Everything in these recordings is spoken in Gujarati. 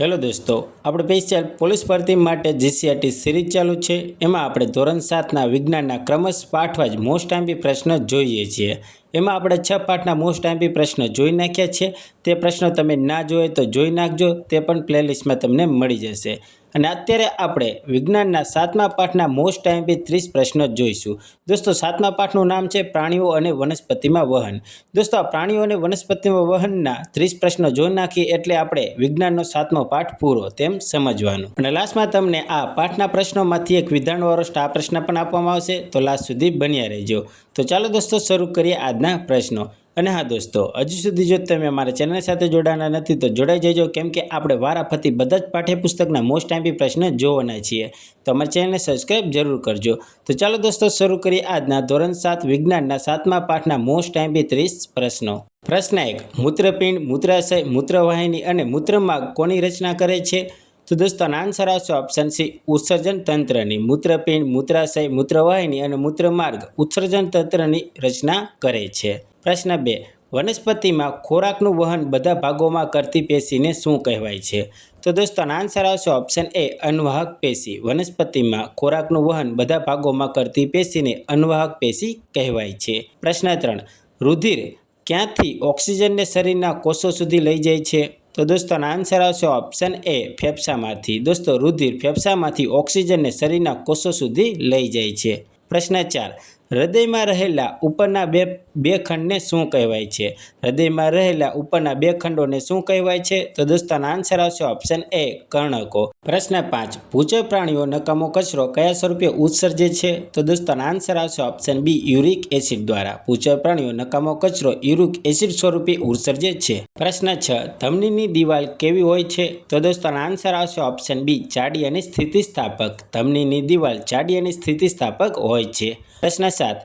હેલો દોસ્તો, આપણે સ્પેશિયલ પોલીસ ભરતી માટે જીસીઆરટી સિરીઝ ચાલુ છે. એમાં આપણે ધોરણ સાતના વિજ્ઞાનના ક્રમશ પાઠવા જ મોસ્ટ ટાઈમપી પ્રશ્ન જોઈએ છીએ. એમાં આપણે છ પાઠના મોસ્ટ આમ્પી પ્રશ્ન જોઈ નાખ્યા છે. તે પ્રશ્નો તમે ના જોઈએ તો જોઈ નાખજો, તે પણ પ્લેલિસ્ટમાં તમને મળી જશે. અને અત્યારે આપણે વિજ્ઞાનના સાતમા પાઠના મોસ્ટ ટાઈમપી ત્રીસ પ્રશ્નો જોઈશું. દોસ્તો, સાતમા પાઠનું નામ છે પ્રાણીઓ અને વનસ્પતિમાં વહન. દોસ્તો, આ પ્રાણીઓ અને વનસ્પતિમાં વહનના ત્રીસ પ્રશ્નો જોઈ નાખીએ એટલે આપણે વિજ્ઞાનનો સાતમો પાઠ પૂરો તેમ સમજવાનું. અને લાસ્ટમાં તમને આ પાઠના પ્રશ્નોમાંથી એક વિધાનવાળો સ્ટાર પ્રશ્ન પણ આપવામાં આવશે. તો લાસ્ટ સુધી બન્યા રહેજો. તો ચાલો દોસ્તો, શરૂ કરીએ આજના પ્રશ્નો. અને હા દોસ્તો, હજુ સુધી જો તમે અમારા ચેનલ સાથે જોડાના નથી, તો જોડાઈ જજો. કેમ કે આપણે વારાફરતી બધા જ પાઠ્યપુસ્તકના મોસ્ટ ટાઈમપી પ્રશ્ન જોવાના છીએ. તો અમારી ચેનલને સબસ્ક્રાઈબ જરૂર કરજો. તો ચાલો દોસ્તો, શરૂ કરીએ આજના ધોરણ સાત, વિજ્ઞાનના સાતમા પાઠના મોસ્ટ ટાઈમપી ત્રીસ પ્રશ્નો. પ્રશ્ન એક, મૂત્રપિંડ, મૂત્રાશય, મૂત્રવાહિની અને મૂત્રમાર્ગ કોની રચના કરે છે? તો દોસ્તો આન્સર આવશે ઓપ્શન સી ઉત્સર્જન તંત્રની. મૂત્રપિંડ, મૂત્રાશય, મૂત્રવાહિની અને મૂત્રમાર્ગ ઉત્સર્જન તંત્રની રચના કરે છે. પ્રશ્ન બે. વનસ્પતિમાં ખોરાકનું વહન બધા ભાગોમાં કરતી પેશીને શું કહેવાય છે? તો દોસ્તો આન્સર આવશે ઓપ્શન એ અન્વાહક પેશી. વનસ્પતિમાં ખોરાકનું વહન બધા ભાગોમાં કરતી પેશીને અન્વાહક પેશી કહેવાય છે. પ્રશ્ન ત્રણ. રુધિર ક્યાંથી ઓક્સિજનને શરીરના કોષો સુધી લઈ જાય છે? તો દોસ્તો આન્સર આવશે ઓપ્શન એ ફેફસામાંથી. દોસ્તો, રુધિર ફેફસામાંથી ઓક્સિજનને શરીરના કોષો સુધી લઈ જાય છે. પ્રશ્ન ચાર. હૃદયમાં રહેલા ઉપરના બે બે ખંડને શું કહેવાય છે? હૃદયમાં રહેલા ઉપરના બે ખંડોને શું કહેવાય છે? તો દોસ્તાના આન્સર આવશે ઓપ્શન એ કર્ણકો. પ્રશ્ન પાંચ, ભૂચર પ્રાણીઓ નકામો કચરો કયા સ્વરૂપે ઉત્સર્જે છે? તો દોસ્તો આન્સર આવશે ઓપ્શન બી યુરિક એસિડ દ્વારા. ભૂચર પ્રાણીઓ નકામો કચરો યુરિક એસિડ સ્વરૂપે ઉત્સર્જે છે. પ્રશ્ન છ, ધમનીની દિવાલ કેવી હોય છે? તો દોસ્તાના આન્સર આવશે ઓપ્શન બી જાડી અને સ્થિતિસ્થાપક. ધમનીની દિવાલ જાડી અને સ્થિતિસ્થાપક હોય છે. પ્રશ્ન સાત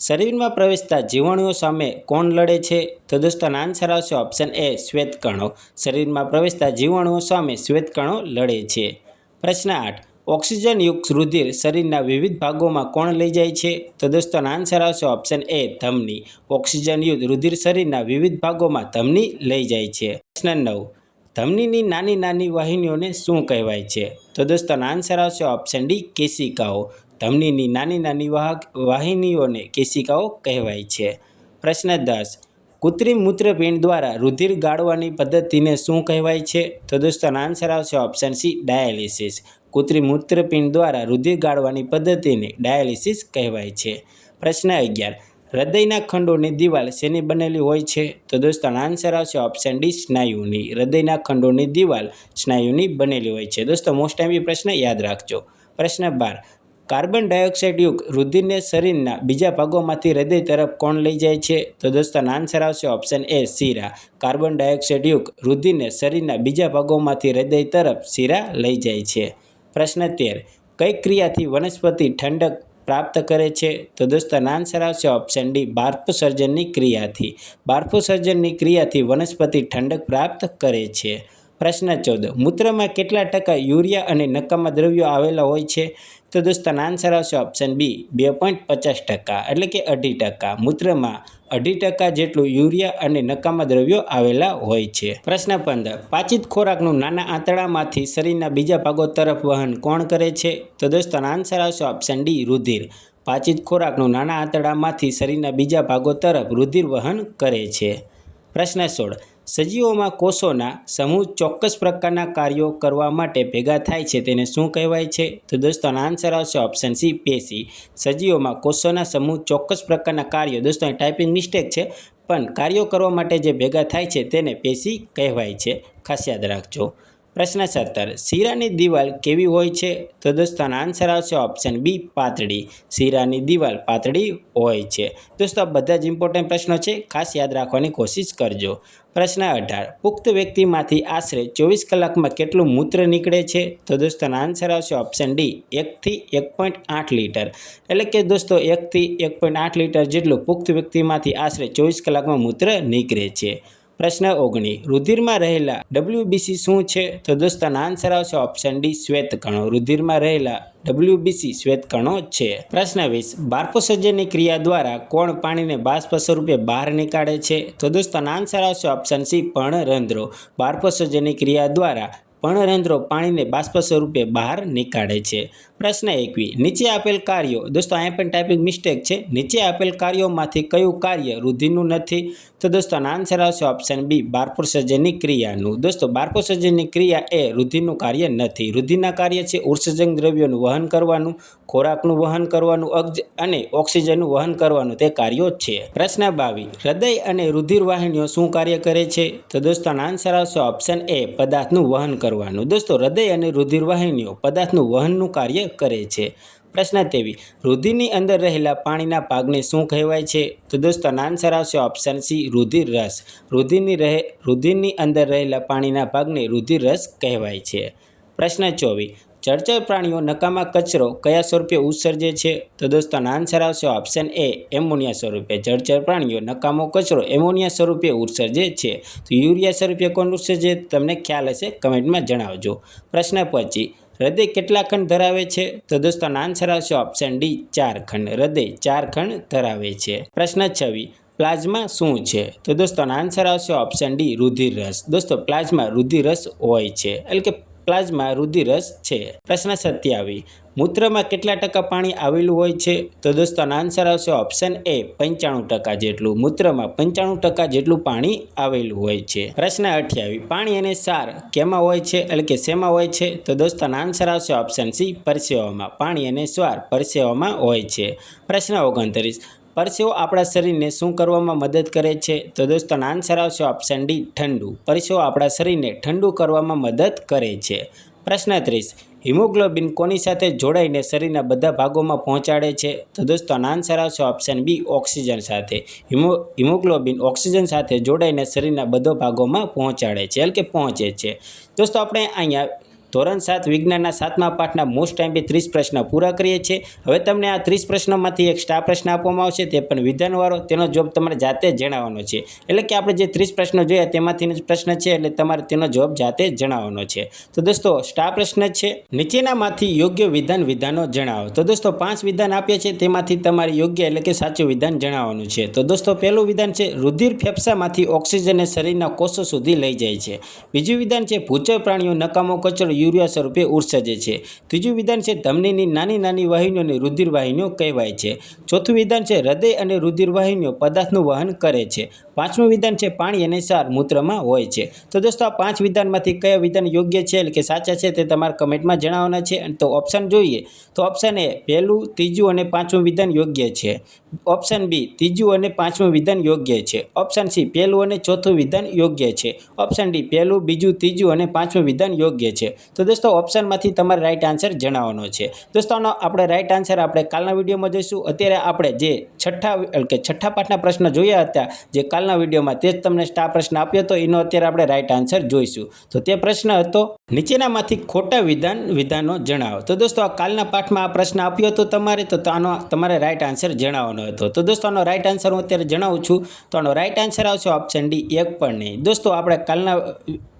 શરીરમાં પ્રવેશતા જીવાણુઓ સામે કોણ લડે છે? તો દોસ્તો આન્સર આવશે ઓપ્શન એ શ્વેતકણો. શરીરમાં પ્રવેશતા જીવાણુઓ સામે શ્વેતકણો લડે છે. પ્રશ્ન આઠ. ઓક્સિજનયુક્ત રુધિર શરીરના વિવિધ ભાગોમાં કોણ લઈ જાય છે? તો દોસ્તો આન્સર આવશે ઓપ્શન એ ધમની. ઓક્સિજનયુક્ત રુધિર શરીરના વિવિધ ભાગોમાં ધમની લઈ જાય છે. પ્રશ્ન નવ. ધમનીની નાની નાની વાહિનીઓને શું કહેવાય છે? તો દોસ્તો આન્સર આવશે ઓપ્શન ડી કેશિકાઓ. ધમનીની નાની નાની વાહક વાહિનીઓને કેશિકાઓ કહેવાય છે. પ્રશ્ન દસ, કૃત્રિમ મૂત્રપિંડ દ્વારા રુધિર ગાળવાની પદ્ધતિને શું કહેવાય છે? તો દોસ્તો આન્સર આવશે ઓપ્શન સી ડાયાલિસિસ. કૃત્રિમ મૂત્રપિંડ દ્વારા રુધિર ગાળવાની પદ્ધતિને ડાયાલિસિસ કહેવાય છે. પ્રશ્ન અગિયાર, હૃદયના ખંડોની દિવાલ શેની બનેલી હોય છે? તો દોસ્તો આન્સર આવશે ઓપ્શન ડી સ્નાયુની. હૃદયના ખંડોની દિવાલ સ્નાયુની બનેલી હોય છે. દોસ્તો મોસ્ટ ટાઈમ પ્રશ્ન યાદ રાખજો. પ્રશ્ન બાર કાર્બન ડાયોક્સાઇડ યુક્ત રુધિરને શરીરના બીજા ભાગોમાંથી હૃદય તરફ કોણ લઈ જાય છે? તો દોસ્તો આન્સર આવશે ઓપ્શન એ શીરા. કાર્બન ડાયોક્સાઇડ યુક્ત રુધિરને શરીરના બીજા ભાગોમાંથી હૃદય તરફ શીરા લઈ જાય છે. પ્રશ્ન તેર. કઈ ક્રિયાથી વનસ્પતિ ઠંડક પ્રાપ્ત કરે છે? તો દોસ્તો આન્સર આવશે ઓપ્શન ડી બાષ્પસર્જનની ક્રિયાથી. બાષ્પસર્જનની ક્રિયાથી વનસ્પતિ ઠંડક પ્રાપ્ત કરે છે. પ્રશ્ન ચૌદ. મૂત્રમાં કેટલા ટકા યુરિયા અને નકામા દ્રવ્યો આવેલા હોય છે? તો દોસ્તો આન્સર આવશે ઓપ્શન બી બે પોઈન્ટ પચાસ ટકા. એટલે કે અઢી ટકા. મૂત્રમાં અઢી ટકા જેટલું યુરિયા અને નકામા દ્રવ્યો આવેલા હોય છે. પ્રશ્ન પંદર, પાચિત ખોરાકનું નાના આંતરડામાંથી શરીરના બીજા ભાગો તરફ વહન કોણ કરે છે? તો દોસ્તો આન્સર આવશે ઓપ્શન ડી રુધિર. પાચિત ખોરાકનું નાના આંતરડામાંથી શરીરના બીજા ભાગો તરફ રુધિર વહન કરે છે. પ્રશ્ન સોળ સજીવોમાં કોષોના સમૂહ ચોક્કસ પ્રકારના કાર્યો કરવા માટે ભેગા થાય છે તેને શું કહેવાય છે? તો દોસ્તો આન્સર આવશે ઓપ્શન સી પેશી સજીવોમાં કોષોના સમૂહ ચોક્કસ પ્રકારના કાર્યો, દોસ્તો ટાઈપિંગ મિસ્ટેક છે, પણ કાર્યો કરવા માટે જે ભેગા થાય છે તેને પેશી કહેવાય છે. ખાસ યાદ રાખજો. પ્રશ્ન સત્તર શીરાની દિવાલ કેવી હોય છે? તો દોસ્તો આન્સર આવશે ઓપ્શન બી પાતળી. શીરાની દિવાલ પાતળી હોય છે. દોસ્તો બધા જ ઇમ્પોર્ટન્ટ પ્રશ્નો છે. ખાસ યાદ રાખવાની કોશિશ કરજો. પ્રશ્ન અઢાર, પુખ્ત વ્યક્તિમાંથી આશરે ચોવીસ કલાકમાં કેટલું મૂત્ર નીકળે છે? તો દોસ્તો આન્સર આવશે ઓપ્શન ડી એકથી એક પોઈન્ટ આઠ લીટર. એટલે કે દોસ્તો, એકથી એક પોઈન્ટ આઠ લીટર જેટલું પુખ્ત વ્યક્તિમાંથી આશરે ચોવીસ કલાકમાં મૂત્ર નીકળે છે. પ્રશ્ન ઓગણી. રુધિરમાં રહેલા ડબ્લ્યુબીસી શું છે? તો દોસ્તો આન્સર આવશે ઓપ્શન ડી શ્વેતકણો. રુધિરમાં રહેલા ડબ્લ્યુબીસી શ્વેતકણો છે. પ્રશ્ન વીસ. બાષ્પસર્જનની ક્રિયા દ્વારા કોણ પાણીને બાષ્પ સ્વરૂપે બહાર નીકાળે છે? તો દોસ્તો આન્સર આવશે ઓપ્શન સી પર્ણરંધ્રો બાષ્પસર્જનની ક્રિયા દ્વારા પર્ણરંધ્રો પાણીને બાષ્પ સ્વરૂપે બહાર નીકાળે છે. પ્રશ્ન એકવી નીચે આપેલ કાર્યો, દોસ્તો, અહીંયા પણ ટાઈપિંગ મિસ્ટેક છે. નીચે આપેલ કાર્યોમાંથી કયું કાર્ય રુધિરનું નથી? તો દોસ્તો, આનો આન્સર આવશે ઓપ્શન બી બારપુર સર્જનની ક્રિયાનું. દોસ્તો બારપુર સર્જનની ક્રિયા એ રુધિરનું કાર્ય નથી. રુધિરના કાર્ય છે ઉર્સર્જન દ્રવ્યોનું વહન કરવાનું, ખોરાકનું વહન કરવાનું, અગ્જ અને ઓક્સિજનનું વહન કરવાનું. તે કાર્યો છે. પ્રશ્ન બાવી હૃદય અને રુધિર વાહિનીઓ શું કાર્ય કરે છે? તો દોસ્તો, આનો આન્સર આવશે ઓપ્શન એ પદાર્થનું વહન કરવાનું. દોસ્તો, હૃદય અને રુધિર વાહિનીઓ પદાર્થનું વહનનું કાર્ય કરે છે. પ્રશ્ન તેવી, રુધિરની અંદર રહેલા પાણીના ભાગને શું કહેવાય છે? તો દોસ્તો, આનો આન્સર આવશે ઓપ્શન સી રુધિર રસ રુધિરની રહે, રુધિરની અંદર રહેલા પાણીના ભાગને રુધિર રસ કહેવાય છે. પ્રશ્ન ચોવીસ, જળચર પ્રાણીઓ નકામા કચરો કયા સ્વરૂપે ઉત્સર્જે છે? તો દોસ્તો, આનો આન્સર આવશે ઓપ્શન એ એમોનિયા સ્વરૂપે. જળચર પ્રાણીઓ નકામો કચરો એમોનિયા સ્વરૂપે ઉત્સર્જે છે. તો યુરિયા સ્વરૂપે કોણ ઉત્સર્જે? તમને ખ્યાલ હશે, કમેન્ટમાં જણાવજો. પ્રશ્ન પચી હૃદય કેટલા ખંડ ધરાવે છે? તો દોસ્તો, આનો આન્સર આવશે ઓપ્શન ડી ચાર ખંડ. હૃદય ચાર ખંડ ધરાવે છે. પ્રશ્ન છવ્વી, પ્લાઝમા શું છે? તો દોસ્તો, આનો આન્સર આવશે ઓપ્શન ડી રુધિર રસ દોસ્તો, પ્લાઝમા રુધિર રસ હોય છે. એટલે કે પ્લાઝમા રુધિરસ છે. પ્રશ્ન સત્યાવીસ. મૂત્રમાં કેટલા ટકા પાણી આવેલું હોય છે? તો દોસ્તો, આનો આન્સર આવશે ઓપ્શન એ પંચાણું ટકા જેટલું. મૂત્રમાં પંચાણું ટકા જેટલું પાણી આવેલું હોય છે. પ્રશ્ન અઠ્યાવીસ. પાણી અને સાર કેમાં હોય છે? એટલે કે શેમાં હોય છે? તો દોસ્તો, આનો આન્સર આવશે ઓપ્શન સી પરસેવામાં. પાણી અને સ્વાર પરસેવામાં હોય છે. પ્રશ્ન ઓગણત્રીસ. પરસેવો આપણા શરીરને શું કરવામાં મદદ કરે છે? તો દોસ્તો આનો આન્સર આવશે ઓપ્શન ડી ઠંડુ. પરસેવો આપણા શરીરને ઠંડુ કરવામાં મદદ કરે છે. પ્રશ્ન ત્રીસ, હિમોગ્લોબિન કોની સાથે જોડાઈને શરીરના બધા ભાગોમાં પહોંચાડે છે? તો દોસ્તો આનો આન્સર આવશે ઓપ્શન બી ઓક્સિજન સાથે. હિમો, હિમોગ્લોબિન ઓક્સિજન સાથે જોડાઈને શરીરના બધા ભાગોમાં પહોંચાડે છે એટલે કે પહોંચે છે. દોસ્તો, આપણે અહીંયા ધોરણ સાત વિજ્ઞાનના સાતમા પાઠના મોસ્ટ ટાઈમ બી ત્રીસ પ્રશ્ન પૂરા કરીએ છીએ. હવે તમને આ ત્રીસ પ્રશ્નોમાંથી એક સ્ટાર પ્રશ્ન આપવામાં આવશે, તે પણ વિધાનવાળો. તેનો જવાબ તમારે જાતે જણાવવાનો છે. એટલે કે આપણે જે ત્રીસ પ્રશ્નો જોયા, તેમાંથી જ પ્રશ્ન છે, એટલે તમારે તેનો જવાબ જાતે જણાવવાનો છે. તો દોસ્તો સ્ટાર પ્રશ્ન છે. નીચેનામાંથી યોગ્ય વિધાન વિધાનો જણાવો. તો દોસ્તો, પાંચ વિધાન આપ્યા છે તેમાંથી તમારે યોગ્ય એટલે કે સાચું વિધાન જણાવવાનું છે. તો દોસ્તો, પહેલું વિધાન છે, રુધિર ફેફસામાંથી ઓક્સિજનને શરીરના કોષો સુધી લઈ જાય છે. બીજું વિધાન છે, ભૂચર પ્રાણીઓ નકામો કચરો યુરિયા સ્વરૂપે ઉત્સર્જે છે. ત્રીજું વિધાન છે, ધમનીની નાની નાની વાહિનીઓને રુધિરવાહિનીઓ કહેવાય છે. ચોથું વિધાન છે, હૃદય અને રુધિરવાહિનીઓ પદાર્થનું વહન કરે છે. પાંચમું વિધાન છે, પાણી અને સાર મૂત્રમાં હોય છે. તો દોસ્તો, આ પાંચ વિધાનમાંથી કયા વિધાન યોગ્ય છે કે સાચા છે તે તમારા કમેન્ટમાં જણાવવાના છે. અને તો ઓપ્શન જોઈએ. તો ઓપ્શન એ, પહેલું, ત્રીજું અને પાંચમું વિધાન યોગ્ય છે. ઓપ્શન બી, ત્રીજું અને પાંચમું વિધાન યોગ્ય છે. ઓપ્શન સી, પહેલું અને ચોથું વિધાન યોગ્ય છે. ઓપ્શન ડી, પહેલું, બીજું, ત્રીજું અને પાંચમું વિધાન યોગ્ય છે. તો દોસ્તો ઓપ્શનમાંથી તમારે રાઈટ આન્સર જણાવવાનો છે. દોસ્તોનો આપણે રાઈટ આન્સર આપણે કાલના વિડીયોમાં જોઈશું. અત્યારે આપણે જે છઠ્ઠા એટલે કે છઠ્ઠા પાઠના પ્રશ્ન જોયા હતા, જે કાલના વિડીયોમાં તે જ તમને સ્ટાર પ્રશ્ન આપ્યો હતો, એનો અત્યારે આપણે રાઈટ આન્સર જોઈશું. તો તે પ્રશ્ન હતો, નીચેનામાંથી ખોટા વિધાન, વિધાનો જણાવો. તો દોસ્તો, આ કાલના પાઠમાં આ પ્રશ્ન આપ્યો હતો તમારે, તો આનો તમારે રાઈટ આન્સર જણાવવાનો હતો. તો દોસ્તો, આનો રાઈટ આન્સર હું અત્યારે જણાવું છું. તો આનો રાઈટ આન્સર આવશે ઓપ્શન ડી એક પણ નહીં. દોસ્તો, આપણે કાલના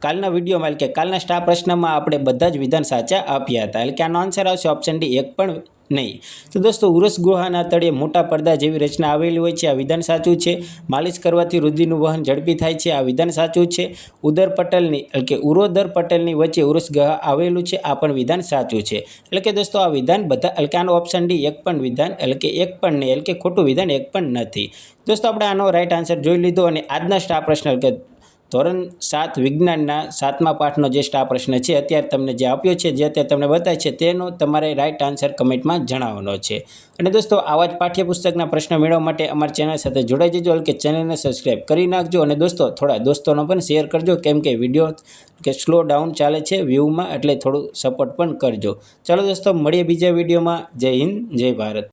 કાલના વિડીયોમાં કે કાલના સ્ટાર પ્રશ્નમાં આપણે બધા જ વિધાન સાચા આપ્યા હતા. એટલે કે આનો આન્સર આવશે ઓપ્શન ડી એક પણ નહીં. તો દોસ્તો, ઉરસ ગુહાના તળિયે મોટા પડદા જેવી રચના આવેલી હોય છે. આ વિધાન સાચું છે. માલિશ કરવાથી રુધિરનું વહન ઝડપી થાય છે. આ વિધાન સાચું છે. ઉદર પટેલની, એટલે કે ઉરોદર પટેલની વચ્ચે ઉરસ ગુહા આવેલું છે. આ પણ વિધાન સાચું છે. એટલે કે દોસ્તો, આ વિધાન બધા, એટલે કે આનો ઓપ્શન ડી એક પણ વિધાન, એટલે કે એક પણ નહીં, એટલે કે ખોટું વિધાન એક પણ નથી. દોસ્તો, આપણે આનો રાઈટ આન્સર જોઈ લીધો અને આજના સ્ટાર પ્રશ્ન એટલે કે ધોરણ સાત વિજ્ઞાનના સાતમા પાઠનો જે સ્ટાફ પ્રશ્ન છે. અત્યારે તમને જે આપ્યો છે, જે અત્યારે તમને બતાવે છે, તેનો તમારે રાઇટ આન્સર કમેન્ટમાં જણાવવાનો છે. અને દોસ્તો, આવા જ પાઠ્યપુસ્તકના પ્રશ્ન મેળવવા માટે અમારી ચેનલ સાથે જોડાઈ જજો કે ચેનલને સબસ્ક્રાઈબ કરી નાખજો અને દોસ્તો, થોડા દોસ્તોનો પણ શેર કરજો, કેમ કે વીડિયો કે સ્લો ડાઉન ચાલે છે વ્યૂમાં એટલે થોડું સપોર્ટ પણ કરજો. ચાલો દોસ્તો, મળીએ બીજા વિડીયોમાં જય હિન્દ, જય ભારત.